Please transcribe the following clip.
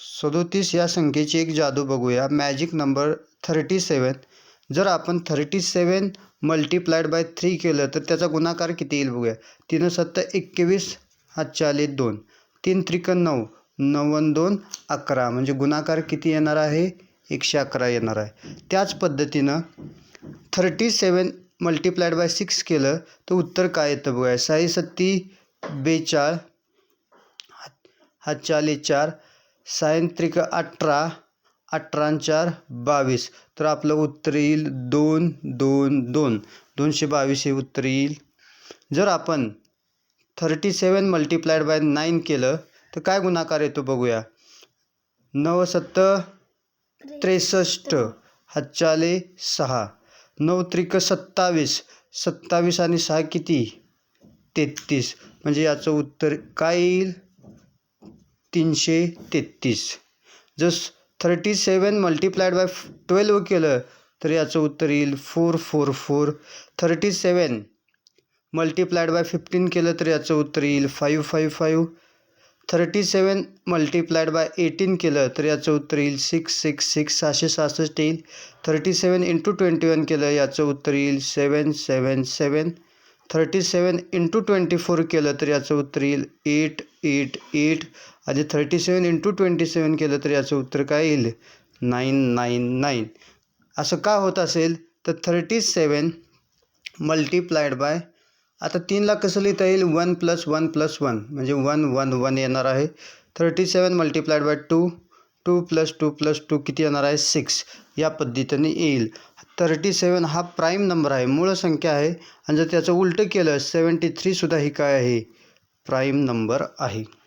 सदोतीस या संख्येची एक जादू बघूया. मॅजिक नंबर थर्टी सेवन जर आपण thirty seven multiplied by three केलं तर त्याचा गुणाकार किती येईल बघूया. तीन सत्ता एकवीस हातच्या दोन. तीन त्रिक नऊ नव्वद दोन अकरा. म्हणजे गुणाकार किती येणार आहे? एकशे अकरा येणार आहे. त्याच पद्धतीनं thirty seven multiplied by six केलं तर उत्तर काय येतं बघूया? साई सत्ती बेचाळ हातच्या चार चार सायंत्रिक अठरा अठरा चार बावीस. तर आपलं उत्तर येईल दोन दोन दोन. दोनशे बावीस हे उत्तर येईल. जर आपण thirty seven multiplied by nine केलं तर काय गुणाकार येतो बघूया? नवसत्त त्रेसष्ट. हातचाले सहा. नऊ त्रिक सत्तावीस. सत्तावीस आणि सहा किती? तेहतीस. म्हणजे याचं उत्तर काय येईल? तीनशे तेहतीस. जस thirty seven multiplied by twelve केलं तर याचं उत्तर येईल four four four thirty seven multiplied by fifteen केलं तर याचं उत्तर येईल five five five thirty seven multiplied by eighteen केलं तर याचं उत्तर येईल सिक्स सिक्स सिक्स सहाशे सहासष्ट येईल. Thirty seven into twenty one केलं याचं उत्तर येईल seven seven seven thirty seven into twenty four केलं तर याचं उत्तर येईल एट एट एट. आणि thirty seven into twenty seven केलं तर याचं उत्तर काय येईल? नाईन नाईन नाईन असं का होत असेल? तर थर्टी सेवन मल्टिप्लाइड बाय आता तीनला कसं लिहिता येईल? One plus one plus one म्हणजे वन वन वन येणार आहे. Thirty seven multiplied by two two plus two plus two किती येणार आहे? सिक्स या पद्धतीने येईल. थर्टी सेवन हा प्राईम नंबर आहे. मूळ संख्या आहे. आणि जर त्याचं उलटं केलं सेवन्टी थ्रीसुद्धा ही काय आहे? प्राईम नंबर आहे.